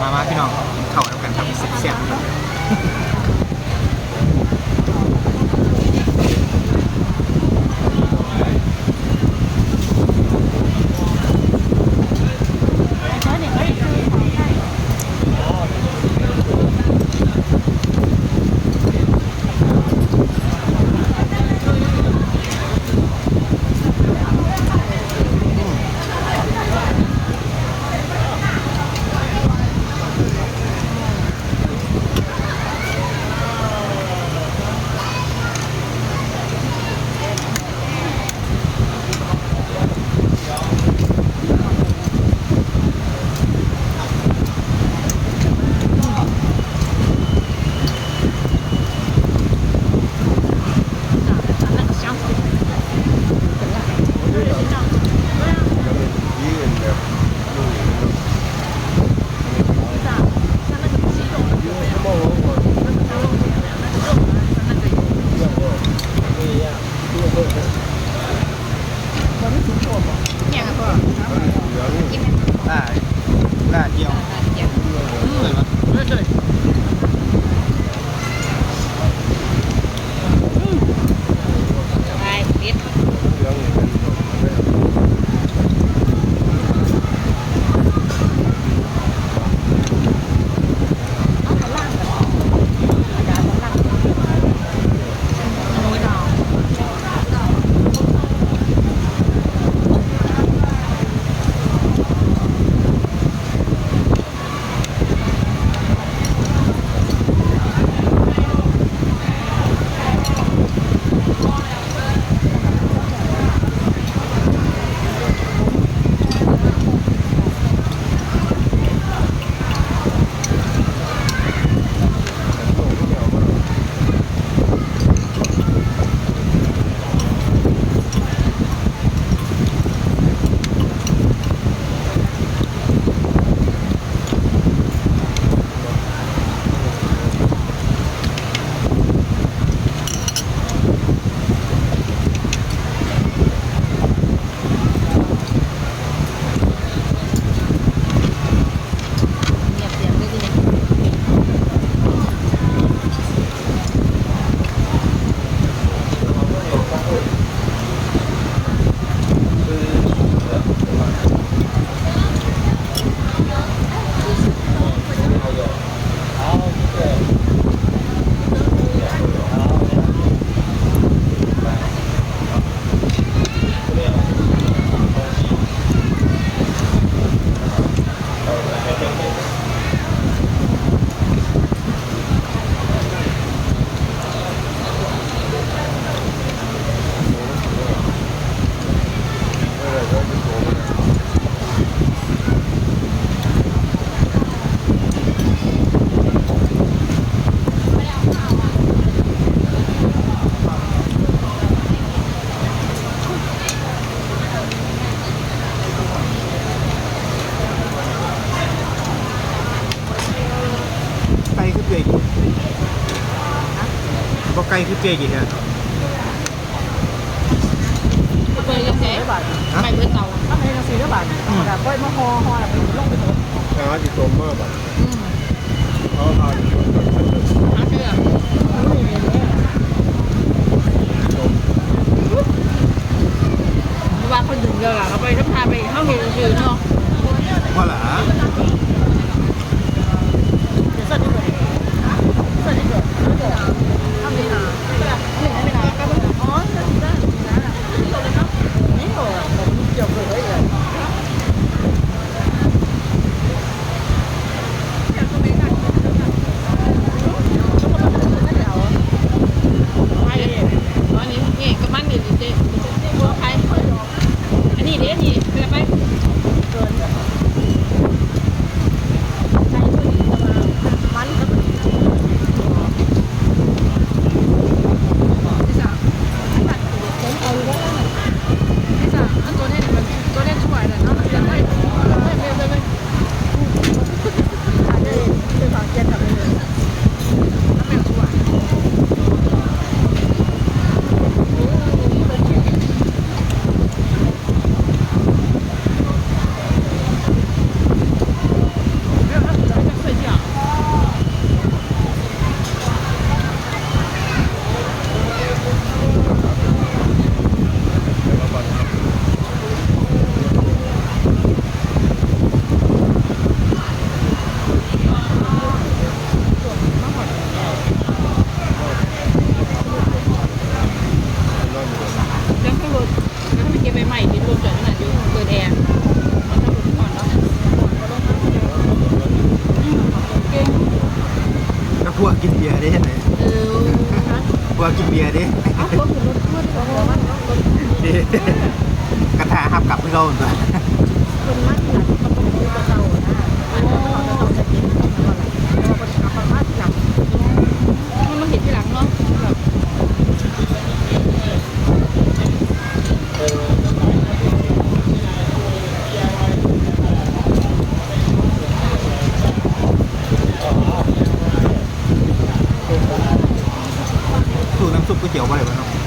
มามาพี่น้องกินข้าวแล้วกันครับเสียบๆ บอกไก่คือเปียกี่ฮะเปิดยังไงไม่เปิดเตาถ้าไม่ได้สีได้บาทแต่ก้อยมะฮอฮอแบบลงไปหมดหาจิตมมากแบบอืมเขาทานหาเชื่อว่าคนถึงเยอะเราไปทัพทาไปเข้าเห็นชื่อเนาะ ว่าหล่ะ เส้นที่เกิดเส้นที่เกิดเกิดทำดีนะหนึ่งไม่ได้ก็ต้องอ๋อได้ได้ได้นี่เหรอผมเกี่ยวกับอะไรเลย ไปตอนนี้ นี่ก็มันอยู่ดิเจ๊หัวใครอันนี้เด้นี่เกิดไป เบียร์ได้ไหน เออ พวกกินเบียร์ดิเอาพวกคุณรถรถของมันเนาะรถดิกระทาห้ามกลับให้เขาตัวคนมันหลังมันต้องรู้กับเรานะเขาจะต้องจะกินเขาจะว่าเราคนขับมาหลัง มันมาเห็นทีหลังเนาะแบบ สูตรน้ำซุป ก๋วยเตี๋ยวอะไรบ้างเนาะ